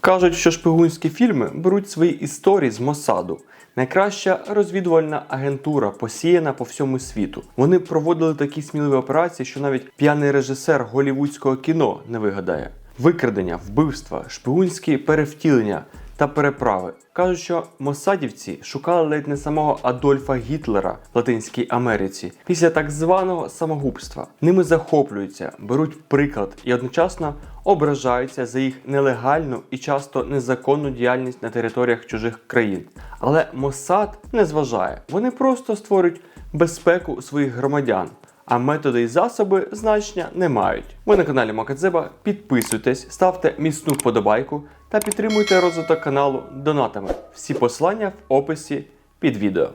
Кажуть, що шпигунські фільми беруть свої історії з Мосаду. Найкраща розвідувальна агентура посіяна по всьому світу. Вони проводили такі сміливі операції, що навіть п'яний режисер голівудського кіно не вигадає. Викрадення, вбивства, шпигунські перевтілення та переправи. Кажуть, що мосадівці шукали ледь не самого Адольфа Гітлера в Латинській Америці після так званого самогубства. Ними захоплюються, беруть приклад і одночасно ображаються за їх нелегальну і часто незаконну діяльність на територіях чужих країн. Але Моссад не зважає. Вони просто створюють безпеку своїх громадян. А методи і засоби значення не мають. Ви на каналі Макадзеба. Підписуйтесь, ставте міцну вподобайку та підтримуйте розвиток каналу донатами. Всі посилання в описі під відео.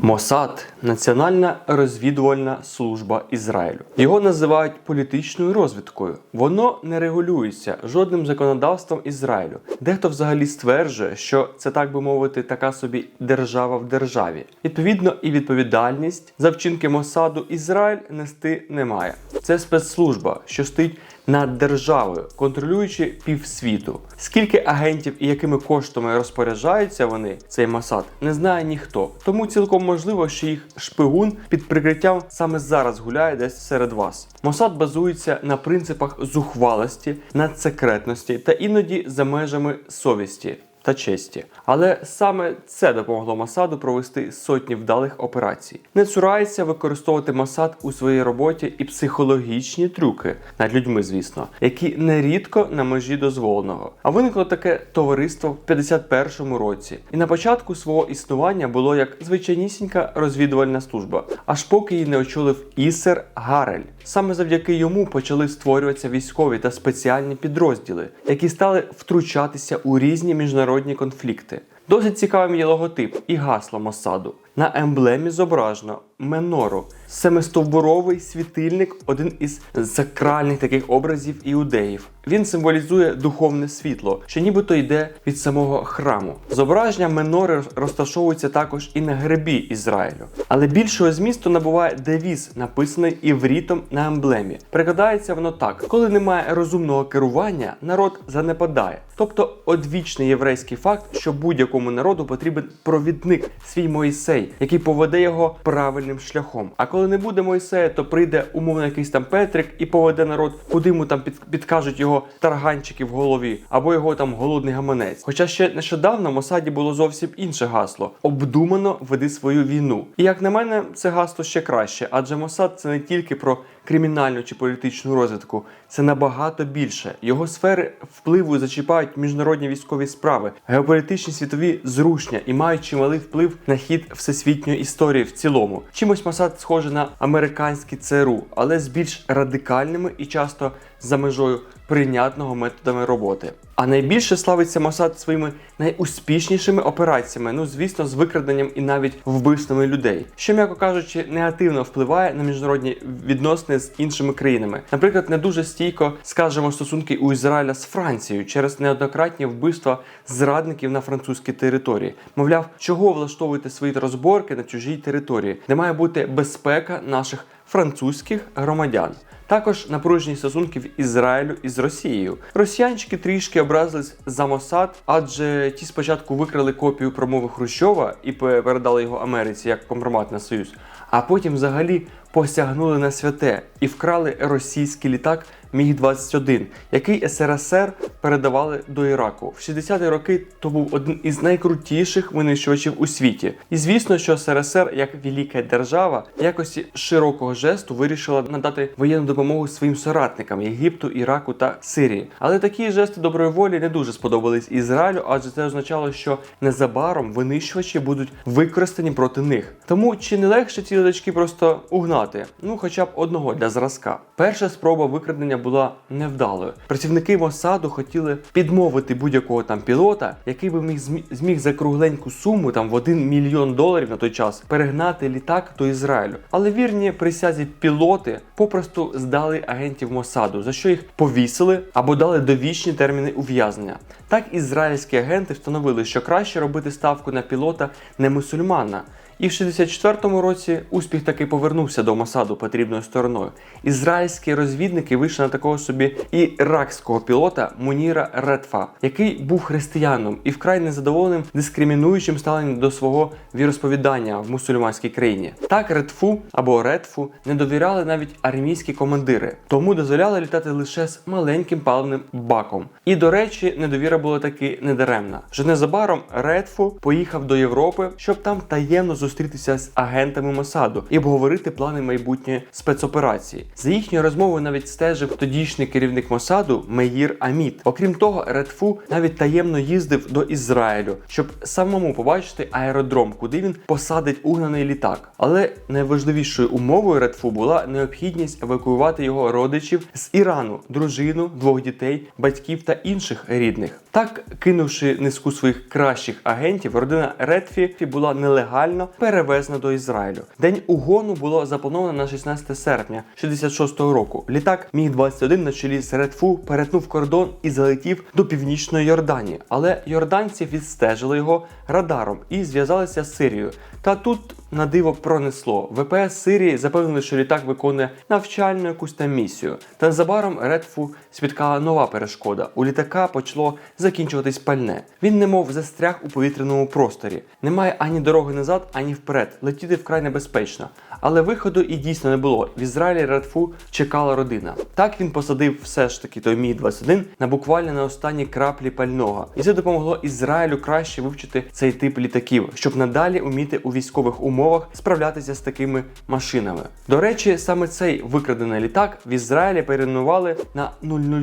Мосад Національна розвідувальна служба Ізраїлю. Його називають політичною розвідкою. Воно не регулюється жодним законодавством Ізраїлю. Дехто взагалі стверджує, що це так би мовити, така собі держава в державі. Відповідно, і відповідальність за вчинки Мосаду Ізраїль нести не має. Це спецслужба, що стоїть над державою, контролюючи півсвіту. Скільки агентів і якими коштами розпоряджаються вони, цей Масад, не знає ніхто. Тому цілком можливо, що їх шпигун під прикриттям саме зараз гуляє десь серед вас. Мосад базується на принципах зухвалості, надсекретності та іноді за межами совісті. Та честі, але саме це допомогло Масаду провести сотні вдалих операцій. Не цурається використовувати Масад у своїй роботі і психологічні трюки над людьми, звісно, які нерідко на межі дозволеного. А виникло таке товариство в 51-му році, і на початку свого існування було як звичайнісінька розвідувальна служба, аж поки її не очолив Ісер Гарель. Саме завдяки йому почали створюватися військові та спеціальні підрозділи, які стали втручатися у різні міжнародні конфлікти. Досить цікавим є логотип і гасло Моссаду. На емблемі зображено менору, семистовбуровий світильник, один із сакральних таких образів іудеїв. Він символізує духовне світло, що нібито йде від самого храму. Зображення менори розташовується також і на гербі Ізраїлю. Але більшого змісту набуває девіз, написаний іврітом на емблемі. Прикладається воно так: коли немає розумного керування, народ занепадає. Тобто одвічний єврейський факт, що будь-якому народу потрібен провідник, свій Моїсей, який поведе його правильним шляхом. А коли не буде Мойсея, то прийде умовно якийсь там Петрик і поведе народ, куди йому там під, підкажуть його тарганчики в голові, або його там голодний гаманець. Хоча ще нещодавно в Мосаді було зовсім інше гасло: обдумано веди свою війну. І як на мене, це гасло ще краще, адже Мосад це не тільки про кримінальну чи політичну розвідку, це набагато більше. Його сфери впливу зачіпають міжнародні військові справи, геополітичні світові зрушення і мають чималий вплив на хід всесвітньої історії в цілому. Чимось Масад схоже на американський ЦРУ, але з більш радикальними і часто за межою прийнятного методами роботи. А найбільше славиться Мосад своїми найуспішнішими операціями, ну звісно, з викраденням і навіть вбивствами людей, що, м'яко кажучи, негативно впливає на міжнародні відносини з іншими країнами. Наприклад, не дуже стійко скажемо стосунки у Ізраїля з Францією через неоднократні вбивства зрадників на французькій території. Мовляв, чого влаштовуєте свої розборки на чужій території, де має бути безпека наших французьких громадян. Також напружені стосунків Ізраїлю із Росією. Росіянчики трішки образились за Мосад, адже ті спочатку викрали копію промови Хрущова і передали його Америці як компромат на союз, а потім взагалі посягнули на святе і вкрали російський літак Міг-21, який СРСР передавали до Іраку. В 60-ті роки то був один із найкрутіших винищувачів у світі. І звісно, що СРСР, як велика держава, якості широкого жесту вирішила надати воєнну допомогу своїм соратникам Єгипту, Іраку та Сирії. Але такі жести доброї волі не дуже сподобались Ізраїлю, адже це означало, що незабаром винищувачі будуть використані проти них. Тому чи не легше ці літачки просто угнати? Ну, хоча б одного для зразка. Перша спроба викрадення була невдалою. Працівники Мосаду хотіли підмовити будь-якого там пілота, який би міг змі- зміг за кругленьку суму, там в 1 мільйон доларів на той час, перегнати літак до Ізраїлю. Але вірні присязі пілоти попросту здали агентів Мосаду, за що їх повісили або дали довічні терміни ув'язнення. Так ізраїльські агенти встановили, що краще робити ставку на пілота не мусульмана. І в 64-му році успіх таки повернувся до Масаду потрібною стороною. Ізраїльські розвідники вийшли на такого собі іракського пілота Муніра Редфа, який був християном і вкрай незадоволеним дискримінуючим ставленням до свого віросповідання в мусульманській країні. Так Редфу або Редфу не довіряли навіть армійські командири, тому дозволяли літати лише з маленьким паливним баком. І до речі, недовіра була таки недаремна. Вже незабаром Редфу поїхав до Європи, щоб там таємно зустрітися з агентами Мосаду і обговорити плани майбутньої спецоперації. За їхньою розмовою навіть стежив тодішній керівник Мосаду Меїр Аміт. Окрім того, Редфу навіть таємно їздив до Ізраїлю, щоб самому побачити аеродром, куди він посадить угнаний літак. Але найважливішою умовою Редфу була необхідність евакуювати його родичів з Ірану, дружину, двох дітей, батьків та інших рідних. Так, кинувши низку своїх кращих агентів, родина Редфі була нелегально перевезена до Ізраїлю. День угону було заплановано на 16 серпня 66-го року. Літак Міг 21 на чолі з Редфу перетнув кордон і залетів до північної Йорданії. Але йорданці відстежили його радаром і зв'язалися з Сирією. Та тут на диво пронесло. ВПС Сирії запевнили, що літак виконує навчальну якусь там місію. Та незабаром Редфу спіткала нова перешкода. У літака почало закінчуватись пальне. Він немов застряг у повітряному просторі. Немає ані дороги назад, ані вперед. Летіти вкрай небезпечно. Але виходу і дійсно не було. В Ізраїлі Редфу чекала родина. Так він посадив все ж таки той Мі 21 на буквально на останні краплі пального. І це допомогло Ізраїлю краще вивчити цей тип літаків, щоб надалі уміти у військових умовах справлятися з такими машинами. До речі, саме цей викрадений літак в Ізраїлі перейменували на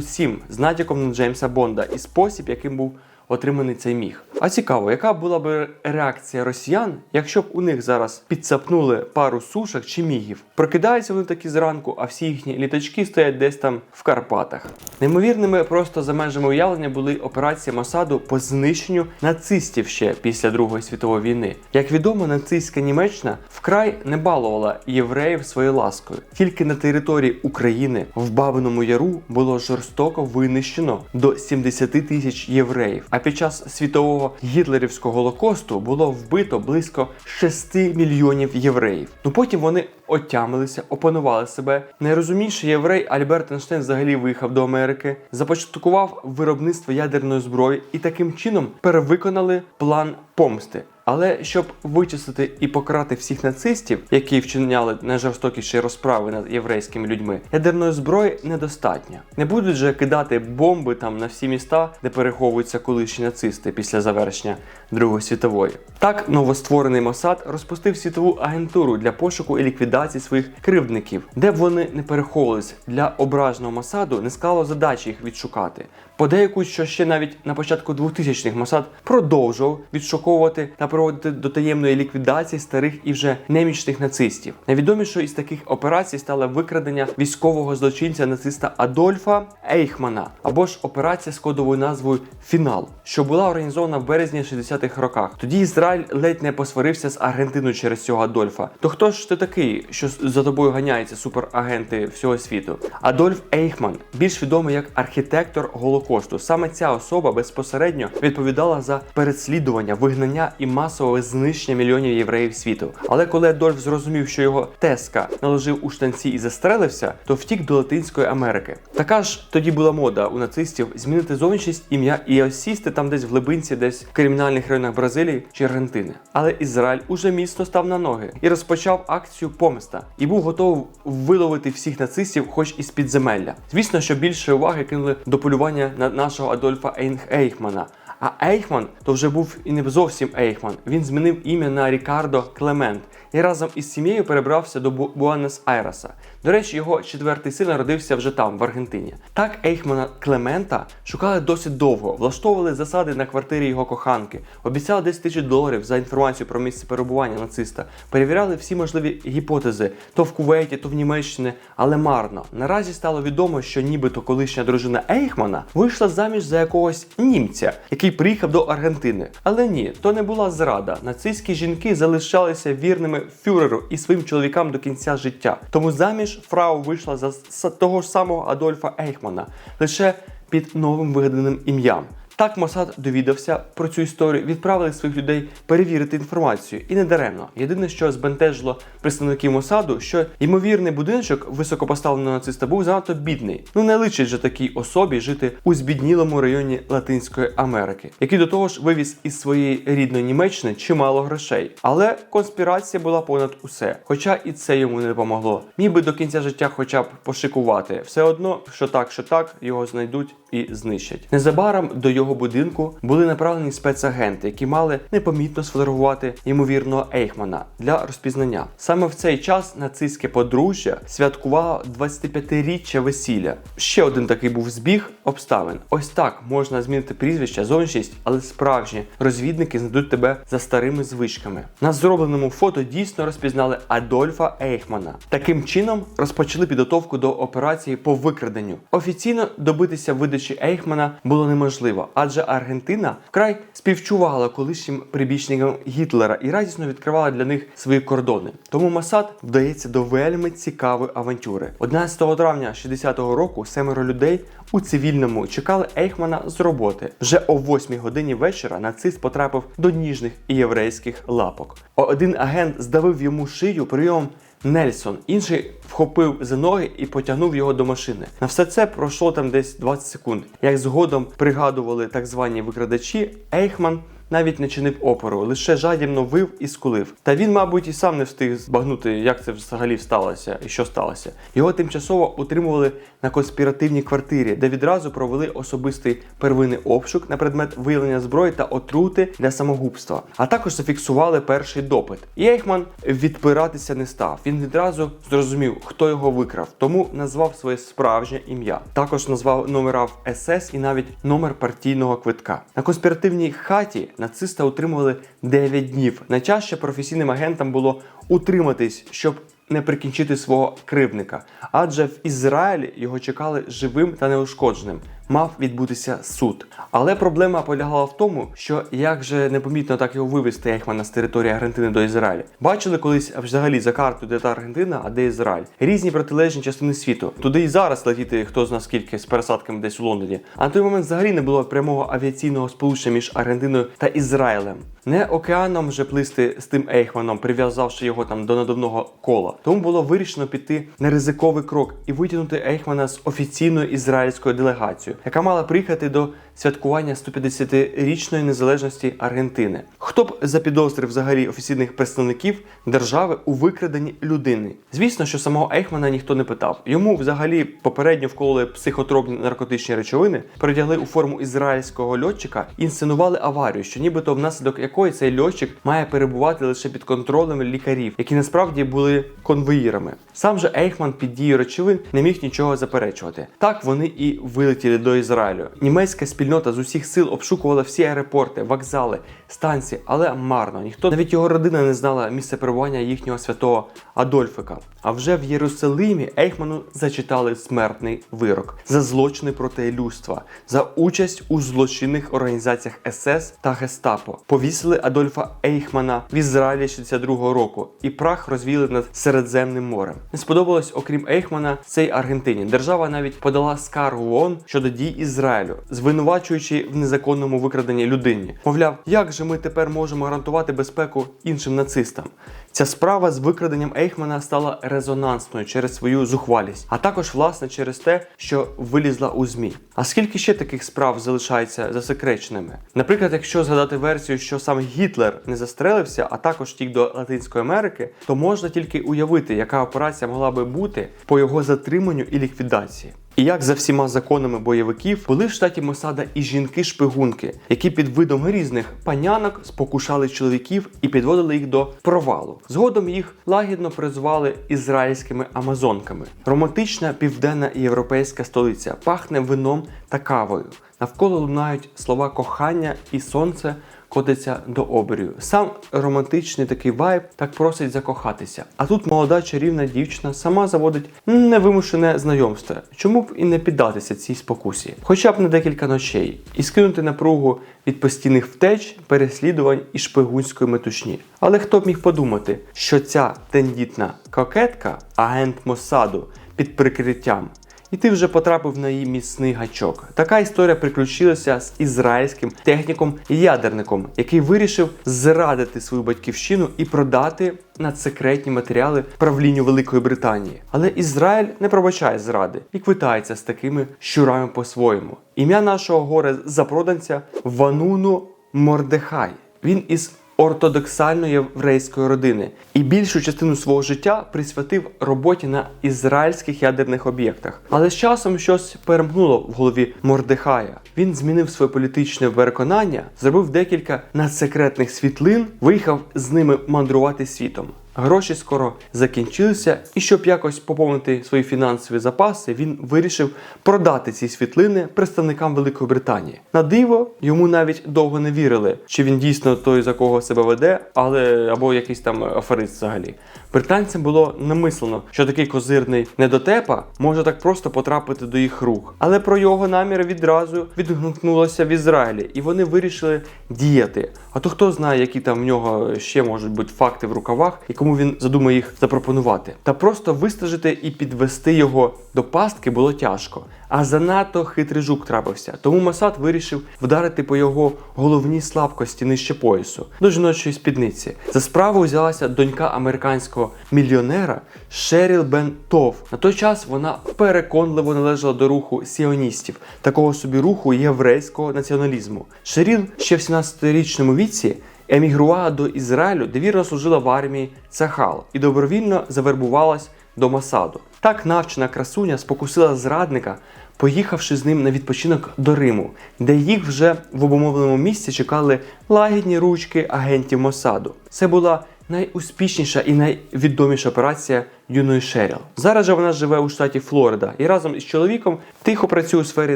007 з натяком на Джеймса Бонда і спосіб, яким був отриманий цей міг. А цікаво, яка була б реакція росіян, якщо б у них зараз підцапнули пару сушок чи мігів. Прокидаються вони такі зранку, а всі їхні літачки стоять десь там в Карпатах. Неймовірними просто за межами уявлення були операції Мосаду по знищенню нацистів ще після Другої світової війни. Як відомо, нацистська Німеччина вкрай не балувала євреїв своєю ласкою. Тільки на території України в Бабиному Яру було жорстоко винищено до 70 тисяч євреїв. А під час світового гітлерівського голокосту було вбито близько 6 мільйонів євреїв. Ну потім вони отямилися, опанували себе. Найрозумніший єврей Альберт Ейнштейн взагалі виїхав до Америки, започаткував виробництво ядерної зброї і таким чином перевиконали план помсти. Але щоб вичислити і покарати всіх нацистів, які вчиняли найжорстокіші розправи над єврейськими людьми, ядерної зброї недостатньо. Не будуть же кидати бомби там на всі міста, де переховуються колишні нацисти після завершення Другої світової. Так новостворений Мосад розпустив світову агентуру для пошуку і ліквідації своїх кривдників, де б вони не переховувались для ображеного Мосаду, не склало задачі їх відшукати. Подейкують, що ще навіть на початку 2000-х Мосад продовжував відшуковувати та проводити до таємної ліквідації старих і вже немічних нацистів. Найвідомішою із таких операцій стало викрадення військового злочинця нациста Адольфа Ейхмана або ж операція з кодовою назвою Фінал, що була організована в березні 60-х роках. Тоді Ізраїль ледь не посварився з Аргентиною через цього Адольфа. То хто ж ти такий, що за тобою ганяються суперагенти всього світу? Адольф Ейхман, більш відомий як архітектор Голокосту. Саме ця особа безпосередньо відповідала за переслідування, вигнання і масове знищення мільйонів євреїв світу. Але коли Адольф зрозумів, що його теска наложив у штанці і застрелився, то втік до Латинської Америки. Така ж тоді була мода у нацистів змінити зовнішність ім'я і осісти там десь в глибинці, десь в кримінальних районах Бразилії чи Аргентини. Але Ізраїль уже міцно став на ноги і розпочав акцію помста і був готовий виловити всіх нацистів, хоч із підземелля. Звісно, що більше уваги кинули до полювання на нашого Адольфа Ейхмана. А Ейхман то вже був і не зовсім Ейхман. Він змінив ім'я на Рікардо Клемент і разом із сім'єю перебрався до Бу- Буенос-Айреса. До речі, його четвертий син народився вже там, в Аргентині. Так Ейхмана Клемента шукали досить довго, влаштовували засади на квартирі його коханки, обіцяли 10 тисяч доларів за інформацію про місце перебування нациста, перевіряли всі можливі гіпотези то в Кувейті, то в Німеччині, але марно. Наразі стало відомо, що нібито колишня дружина Ейхмана вийшла заміж за якогось німця, який приїхав до Аргентини. Але ні, то не була зрада. Нацистські жінки залишалися вірними фюреру і своїм чоловікам до кінця життя. Тому заміж фрау вийшла за того ж самого Адольфа Ейхмана, лише під новим вигаданим ім'ям. Так Мосад довідався про цю історію, відправили своїх людей перевірити інформацію. І не даремно. Єдине, що збентежило представників Мосаду, що ймовірний будиночок високопоставленого нациста був занадто бідний. Ну не личить же такій особі жити у збіднілому районі Латинської Америки, який до того ж вивіз із своєї рідної Німеччини чимало грошей. Але конспірація була понад усе. Хоча і це йому не допомогло. Міг би до кінця життя хоча б пошикувати. Все одно, що так, що так, його знайдуть і знищать. Незабаром до його будинку були направлені спецагенти, які мали непомітно сфотографувати ймовірного Ейхмана для розпізнання. Саме в цей час нацистське подружжя святкувало 25-річчя весілля. Ще один такий був збіг обставин. Ось так можна змінити прізвище, зовнішність, але справжні розвідники знайдуть тебе за старими звичками. На зробленому фото дійсно розпізнали Адольфа Ейхмана. Таким чином розпочали підготовку до операції по викраденню. Офіційно добитися видачі Ейхмана було неможливо, адже Аргентина вкрай співчувала колишнім прибічникам Гітлера і радісно відкривала для них свої кордони. Тому Масад вдається до вельми цікавої авантюри. 11 травня 60-го року семеро людей у цивільному чекали Ейхмана з роботи. Вже о 8 годині вечора нацист потрапив до ніжних і єврейських лапок. Один агент здавив йому шию прийомом Нельсон. Інший вхопив за ноги і потягнув його до машини. На все це пройшло там десь 20 секунд. Як згодом пригадували так звані викрадачі, Ейхман навіть не чинив опору, лише жадібно вив і скулив. Та він, мабуть, і сам не встиг збагнути, як це взагалі сталося і що сталося. Його тимчасово утримували на конспіративній квартирі, де відразу провели особистий первинний обшук на предмет виявлення зброї та отрути для самогубства. А також зафіксували перший допит. І Ейхман відпиратися не став. Він відразу зрозумів, хто його викрав, тому назвав своє справжнє ім'я. Також назвав номера в СС і навіть номер партійного квитка. На конспіративній хаті нациста утримували 9 днів. Найчастіше професійним агентам було утриматись, щоб не прикінчити свого кривника, адже в Ізраїлі його чекали живим та неушкодженим. Мав відбутися суд. Але проблема полягала в тому, що як же непомітно так його вивезти Ейхмана з території Аргентини до Ізраїлю. Бачили колись взагалі за картою, де та Аргентина, а де Ізраїль. Різні протилежні частини світу. Туди і зараз летіти хто зна скільки з пересадками десь у Лондоні. А на той момент взагалі не було прямого авіаційного сполучення між Аргентиною та Ізраїлем. Не океаном вже плисти з тим Ейхманом, прив'язавши його там до надувного кола. Тому було вирішено піти на ризиковий крок і витягнути Ейхмана з офіційною ізраїльською делегацією, яка мала приїхати до святкування 150-річної незалежності Аргентини. Хто б запідозрив взагалі офіційних представників держави у викраденні людини? Звісно, що самого Ейхмана ніхто не питав. Йому взагалі попередньо вкололи психотропні наркотичні речовини, передягли у форму ізраїльського льотчика і інсценували аварію, що нібито внаслідок якої цей льотчик має перебувати лише під контролем лікарів, які насправді були конвоїрами. Сам же Ейхман під дією речовин не міг нічого заперечувати. Так вони і вилетіли до Ізраїлю. Німецька спільнота з усіх сил обшукувала всі аеропорти, вокзали, станції, але марно. Ніхто навіть його родина не знала місце перебування їхнього святого Адольфика. А вже в Єрусалимі Ейхману зачитали смертний вирок за злочини проти людства, за участь у злочинних організаціях СС та Гестапо. Повісили Адольфа Ейхмана в Ізраїлі 62-го року, і прах розвіяли над Середземним морем. Не сподобалось, окрім Ейхмана, цей Аргентині. Держава навіть подала скаргу ООН щодо дій Ізраїлю, звинувачуючи в незаконному викраденні людині. Мовляв, як же ми тепер можемо гарантувати безпеку іншим нацистам? Ця справа з викраденням Ейхмана стала резонансною через свою зухвалість, а також власне через те, що вилізла у змі. А скільки ще таких справ залишається засекреченими? Наприклад, якщо згадати версію, що саме Гітлер не застрелився, а також втік до Латинської Америки, то можна тільки уявити, яка операція могла би бути по його затриманню і ліквідації. І як за всіма законами бойовиків були в штаті Мосада і жінки-шпигунки, які під видом різних панянок спокушали чоловіків і підводили їх до провалу. Згодом їх лагідно призвали ізраїльськими амазонками. Романтична південна європейська столиця пахне вином та кавою. Навколо лунають слова кохання і сонце котиться до обрію. Сам романтичний такий вайб так просить закохатися. А тут молода чарівна дівчина сама заводить невимушене знайомство. Чому б і не піддатися цій спокусі? Хоча б на декілька ночей, і скинути напругу від постійних втеч, переслідувань і шпигунської метушні. Але хто б міг подумати, що ця тендітна кокетка, агент Моссаду під прикриттям і ти вже потрапив на її міцний гачок. Така історія приключилася з ізраїльським техніком-ядерником, який вирішив зрадити свою батьківщину і продати надсекретні матеріали правлінню Великої Британії. Але Ізраїль не пробачає зради і квитається з такими щурами по-своєму. Ім'я нашого горе запроданця Вануну Мордехай. Він із ортодоксальної єврейської родини і більшу частину свого життя присвятив роботі на ізраїльських ядерних об'єктах. Але з часом щось перемкнуло в голові Мордехая. Він змінив своє політичне переконання, зробив декілька надсекретних світлин, виїхав з ними мандрувати світом. Гроші скоро закінчилися, і щоб якось поповнити свої фінансові запаси, він вирішив продати ці світлини представникам Великої Британії. На диво йому навіть довго не вірили, чи він дійсно той, за кого себе веде, але або якийсь там аферист взагалі. Британцям було намислено, що такий козирний недотепа може так просто потрапити до їх рук. Але про його наміри відразу відгукнулося в Ізраїлі, і вони вирішили діяти. А то хто знає, які там в нього ще можуть бути факти в рукавах, і кому він задумає їх запропонувати. Та просто вистежити і підвести його до пастки було тяжко. А занадто хитрий жук трапився. Тому Масад вирішив вдарити по його головній слабкості нижче поясу до жіночої спідниці. За справу взялася донька американського мільйонера Шеріл Бен Тов. На той час вона переконливо належала до руху сіоністів, такого собі руху єврейського націоналізму. Шеріл ще в 17-річному віці. Емігрувала до Ізраїлю, де вірно служила в армії Цахал і добровільно завербувалась до Масаду. Так навчена красуня спокусила зрадника, поїхавши з ним на відпочинок до Риму, де їх вже в обумовленому місці чекали лагідні ручки агентів Мосаду. Це була найуспішніша і найвідоміша операція юної Шеріл. Зараз же вона живе у штаті Флорида і разом із чоловіком тихо працює у сфері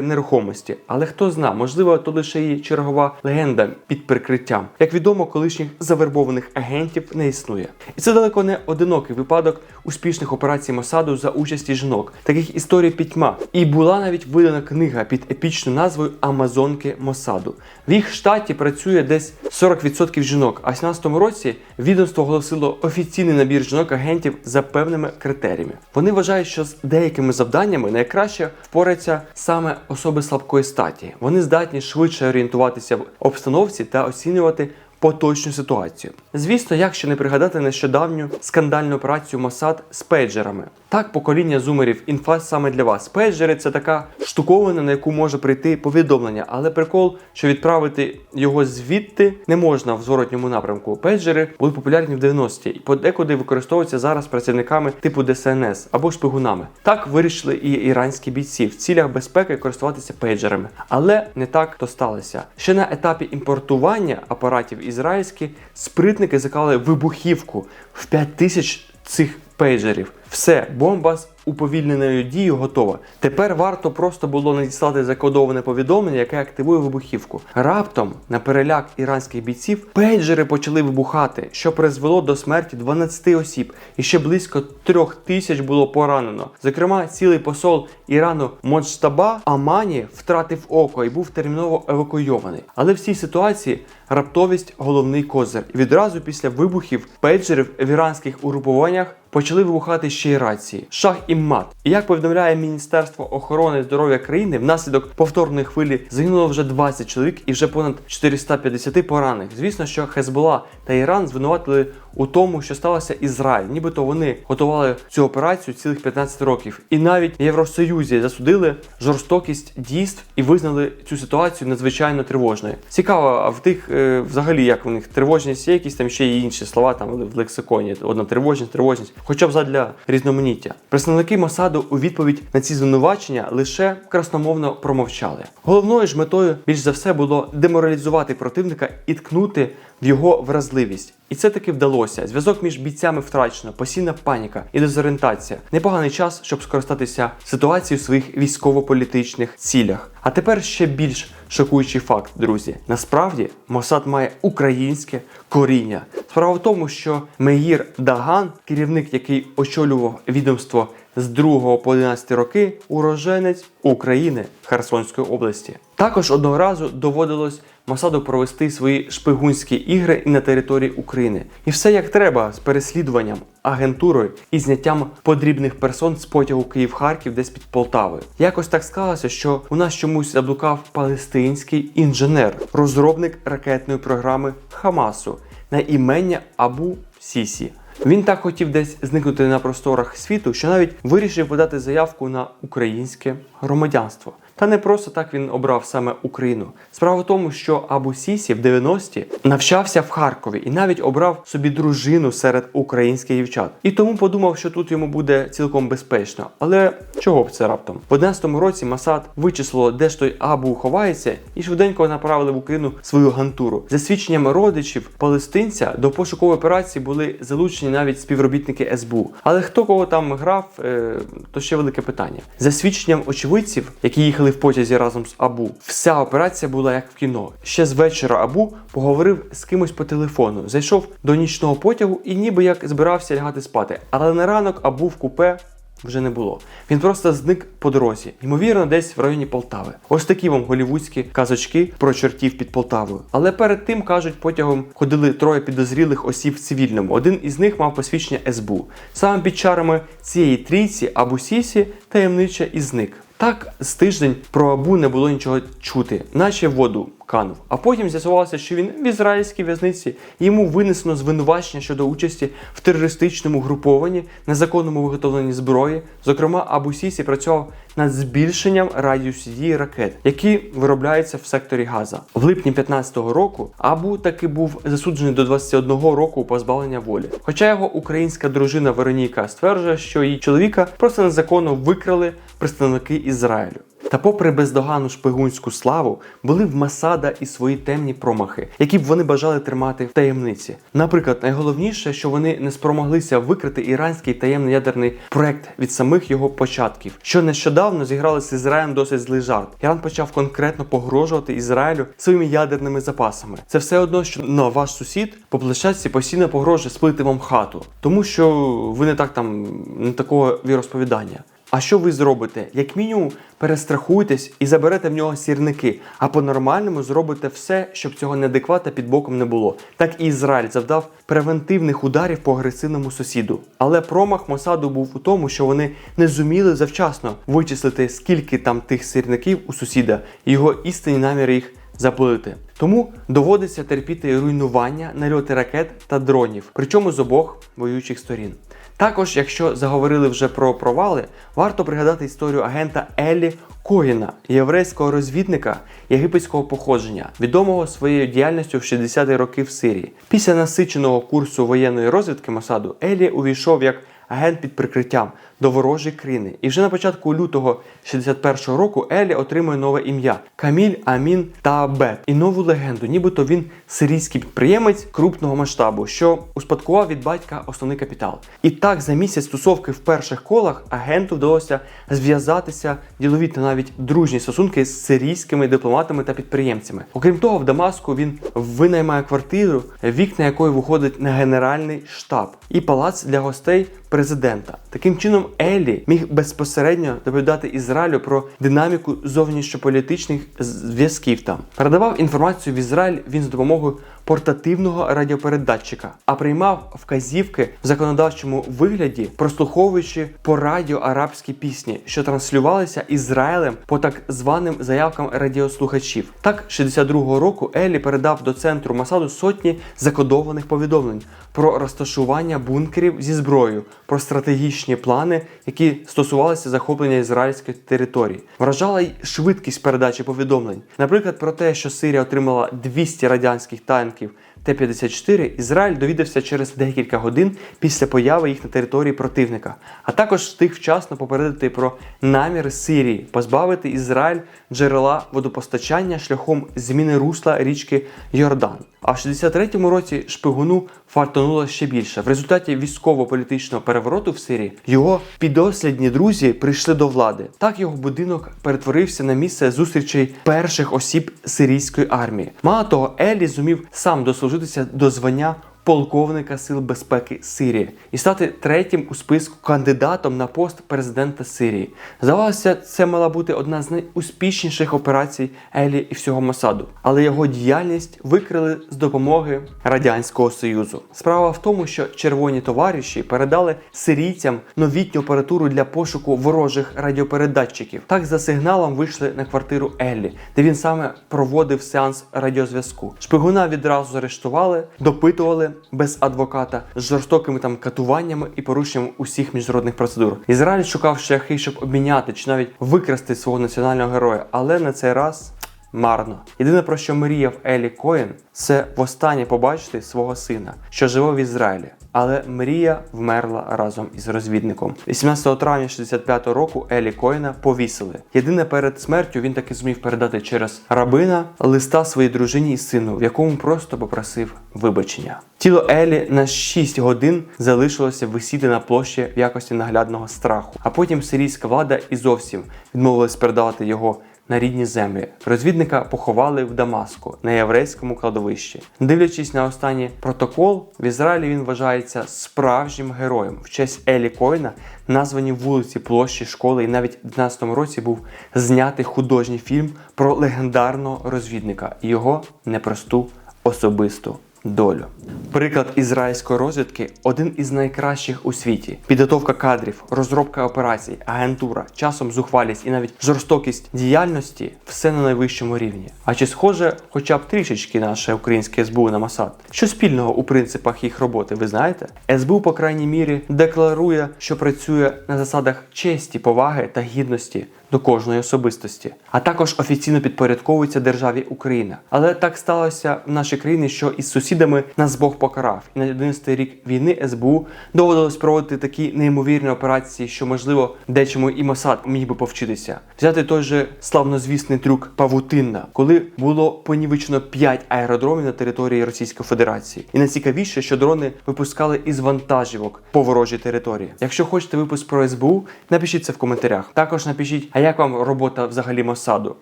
нерухомості. Але хто зна, можливо, то лише її чергова легенда під прикриттям. Як відомо, колишніх завербованих агентів не існує. І це далеко не одинокий випадок успішних операцій Мосаду за участі жінок. Таких історій пітьма. І була навіть видана книга під епічною назвою Амазонки Мосаду. В їх штаті працює десь 40% жінок, а в 17-му році відомство оголосило офіційний набір жінок-агентів за певними критеріями. Вони вважають, що з деякими завданнями найкраще впораються саме особи слабкої статі. Вони здатні швидше орієнтуватися в обстановці та оцінювати поточну ситуацію. Звісно, як ще не пригадати нещодавню скандальну операцію Мосад з пейджерами. Так, покоління зумерів, інфа саме для вас. Пейджери це така штуковина, на яку може прийти повідомлення, але прикол, що відправити його звідти не можна в зворотньому напрямку. Пейджери були популярні в 90-ті і подекуди використовуються зараз працівниками типу ДСНС або шпигунами. Так вирішили і іранські бійці в цілях безпеки користуватися пейджерами. Але не так то сталося. Ще на етапі імпортування апаратів ізраїльські спритники заклали вибухівку в 5 тисяч цих пейджерів. Все, бомба уповільненою дією готова. Тепер варто просто було надіслати закодоване повідомлення, яке активує вибухівку. Раптом, на переляк іранських бійців, пейджери почали вибухати, що призвело до смерті 12 осіб, і ще близько трьох тисяч було поранено. Зокрема, цілий посол Ірану Моджтаба Амані втратив око і був терміново евакуйований. Але в цій ситуації раптовість головний козир. Відразу після вибухів пейджерів в іранських угрупуваннях почали вибухати ще й рації. Шах і мат. І як повідомляє Міністерство охорони здоров'я країни, внаслідок повторної хвилі загинуло вже 20 чоловік і вже понад 450 поранених. Звісно, що Хезбола та Іран звинуватили у тому, що сталося Ізраїль, нібито вони готували цю операцію цілих 15 років. І навіть в Євросоюзі засудили жорстокість дійств і визнали цю ситуацію надзвичайно тривожною. Цікаво, а в тих е, взагалі як у них тривожність є якісь там ще є інші слова там в лексиконі. Одна тривожність, тривожність, хоча б задля різноманіття. Представники Масаду у відповідь на ці звинувачення лише красномовно промовчали. Головною ж метою більш за все було деморалізувати противника і ткнути в його вразливість. І це таки вдалося. Зв'язок між бійцями втрачено, постійна паніка і дезорієнтація. Непоганий час, щоб скористатися ситуацією в своїх військово-політичних цілях. А тепер ще більш шокуючий факт, друзі. Насправді Мосад має українське коріння. Справа в тому, що Меїр Даган, керівник, який очолював відомство з 2 по 11 роки, уроженець України Херсонської області. Також одного разу доводилось Мосаду провести свої шпигунські ігри і на території України. І все як треба з переслідуванням, агентурою і зняттям подрібних персон з потягу Київ-Харків десь під Полтавою. Якось так склалося, що у нас чомусь заблукав палестинський інженер, розробник ракетної програми Хамасу на імення Абу Сісі. Він так хотів десь зникнути на просторах світу, що навіть вирішив подати заявку на українське громадянство. Та не просто так він обрав саме Україну. Справа в тому, що Абу Сісі в 90-ті навчався в Харкові і навіть обрав собі дружину серед українських дівчат. І тому подумав, що тут йому буде цілком безпечно. Але чого б це раптом? В 11-му році Масад вичислило, де ж той Абу ховається, і швиденько направили в Україну свою гантуру. За свідченням родичів палестинця до пошукової операції були залучені навіть співробітники СБУ. Але хто кого там грав, е, то ще велике питання. За свідченням очевидців, які їхали в потязі разом з Абу, вся операція була як в кіно. Ще з вечора Абу поговорив з кимось по телефону, зайшов до нічного потягу і ніби як збирався лягати спати. Але на ранок Абу в купе вже не було. Він просто зник по дорозі, ймовірно, десь в районі Полтави. Ось такі вам голівудські казочки про чортів під Полтавою. Але перед тим кажуть, потягом ходили троє підозрілих осіб в цивільному. Один із них мав посвідчення СБУ. Саме під чарами цієї трійці Абу Сісі таємниче і зник. Так, з тиждень про Абу не було нічого чути, наче воду канув. А потім з'ясувалося, що він в ізраїльській в'язниці йому винесено звинувачення щодо участі в терористичному групованні, незаконному виготовленні зброї. Зокрема, Абу Сісі працював над збільшенням радіусу дії ракет, які виробляються в секторі Газа. В липні 15-го року Абу таки був засуджений до 21 року позбавлення волі. Хоча його українська дружина Вероніка стверджує, що її чоловіка просто незаконно викрали представники Ізраїлю. Та, попри бездоганну шпигунську славу, були в Масада і свої темні промахи, які б вони бажали тримати в таємниці. Наприклад, найголовніше, що вони не спромоглися викрити іранський таємний ядерний проект від самих його початків, що нещодавно зіграли з Ізраїлем досить злий жарт. Іран почав конкретно погрожувати Ізраїлю своїми ядерними запасами. Це все одно, що на ваш сусід по площадці постійно погрожує сплити вам хату, тому що ви не так там не такого віросповідання. А що ви зробите? Як мінімум, перестрахуйтесь і заберете в нього сірники, а по-нормальному зробите все, щоб цього неадеквата під боком не було. Так і Ізраїль завдав превентивних ударів по агресивному сусіду. Але промах Мосаду був у тому, що вони не зуміли завчасно вичислити, скільки там тих сірників у сусіда, і його істинні наміри їх запалити. Тому доводиться терпіти руйнування, нальоти ракет та дронів, причому з обох воюючих сторін. Також, якщо заговорили вже про провали, варто пригадати історію агента Еллі Когіна, єврейського розвідника єгипетського походження, відомого своєю діяльністю в 60-ті роки в Сирії. Після насиченого курсу воєнної розвідки Масаду Елі увійшов як агент під прикриттям до ворожої країни. І вже на початку лютого 61-го року Елі отримує нове ім'я Каміль Амін Таабет і нову легенду, нібито він сирійський підприємець крупного масштабу, що успадкував від батька основний капітал. І так за місяць тусовки в перших колах агенту вдалося зв'язатися ділові та навіть дружні стосунки з сирійськими дипломатами та підприємцями. Окрім того, в Дамаску він винаймає квартиру, вікна якої виходить на генеральний штаб і палац для гостей президента. Таким чином, Еллі міг безпосередньо доповідати Ізраїлю про динаміку зовнішньополітичних зв'язків там. Передавав інформацію в Ізраїль він з допомогою портативного радіопередатчика, а приймав вказівки в законодавчому вигляді, прослуховуючи по радіо арабські пісні, що транслювалися Ізраїлем по так званим заявкам радіослухачів. Так, 62-го року Еллі передав до центру Масаду сотні закодованих повідомлень про розташування бункерів зі зброєю, про стратегічні плани, які стосувалися захоплення ізраїльських територій. Вражала й швидкість передачі повідомлень. Наприклад, про те, що Сирія отримала 200 радянських rankiem Т-54, Ізраїль довідався через декілька годин після появи їх на території противника, а також встиг вчасно попередити про намір Сирії позбавити Ізраїль джерела водопостачання шляхом зміни русла річки Йордан. А в 63-му році шпигуну фартонуло ще більше. В результаті військово-політичного перевороту в Сирії його підослідні друзі прийшли до влади. Так його будинок перетворився на місце зустрічей перших осіб сирійської армії. Мало того, Елі зумів сам дослужитися до звання полковника Сил безпеки Сирії і стати третім у списку кандидатом на пост президента Сирії. Здавалося, це мала бути одна з найуспішніших операцій Елі і всього Мосаду, але його діяльність викрили з допомоги Радянського Союзу. Справа в тому, що червоні товариші передали сирійцям новітню апаратуру для пошуку ворожих радіопередатчиків. Так за сигналом вийшли на квартиру Еллі, де він саме проводив сеанс радіозв'язку. Шпигуна відразу заарештували, допитували без адвоката з жорстокими там катуваннями і порушенням усіх міжнародних процедур. Ізраїль шукав шляхи, щоб обміняти чи навіть викрасти свого національного героя, але на цей раз. Марно. Єдине про що мріяв Елі Коєн, це востаннє побачити свого сина, що живе в Ізраїлі. Але мрія вмерла разом із розвідником. 18 травня 65-го року Елі Коєна повісили. Єдине перед смертю він таки зміг передати через рабина листа своїй дружині і сину, в якому просто попросив вибачення. Тіло Елі на 6 годин залишилося висіти на площі в якості наглядного страху. А потім сирійська влада і зовсім відмовилась передавати його на рідні землі. Розвідника поховали в Дамаску на єврейському кладовищі. Дивлячись на останній протокол, в Ізраїлі він вважається справжнім героєм. В честь Елі Коїна названі вулиці, площі, школи, і навіть в 2012 році був знятий художній фільм про легендарного розвідника і його непросту особисту долю. Приклад ізраїльської розвідки один із найкращих у світі. Підготовка кадрів, розробка операцій, агентура, часом зухвалість і навіть жорстокість діяльності все на найвищому рівні. А чи схоже, хоча б трішечки наше українське СБУ на Масад? Що спільного у принципах їх роботи, ви знаєте? СБУ, по крайній мірі, декларує, що працює на засадах честі, поваги та гідності до кожної особистості, а також офіційно підпорядковується державі Україна. Але так сталося в нашій країні, що із сусідами нас Бог покарав, і на 11-й рік війни СБУ доводилось проводити такі неймовірні операції, що можливо дечому і Мосад міг би повчитися. Взяти той же славнозвісний трюк Павутинна, коли було понівечено 5 аеродромів на території Російської Федерації. І найцікавіше, що дрони випускали із вантажівок по ворожій території. Якщо хочете випуск про СБУ, напишіть це в коментарях. Також напишіть, як вам робота взагалі Мосаду?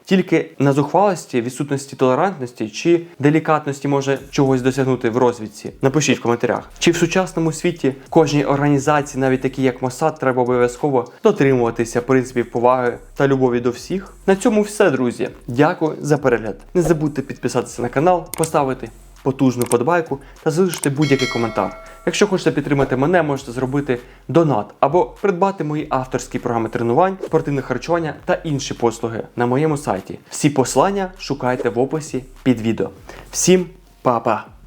Тільки на зухвалості, відсутності толерантності чи делікатності може чогось досягнути в розвідці? Напишіть в коментарях. Чи в сучасному світі кожній організації, навіть такі як Мосад, треба обов'язково дотримуватися принципів поваги та любові до всіх? На цьому все, друзі. Дякую за перегляд. Не забудьте підписатися на канал, поставити потужну подбайку та залишити будь-який коментар. Якщо хочете підтримати мене, можете зробити донат або придбати мої авторські програми тренувань, спортивне харчування та інші послуги на моєму сайті. Всі послання шукайте в описі під відео. Всім па-па!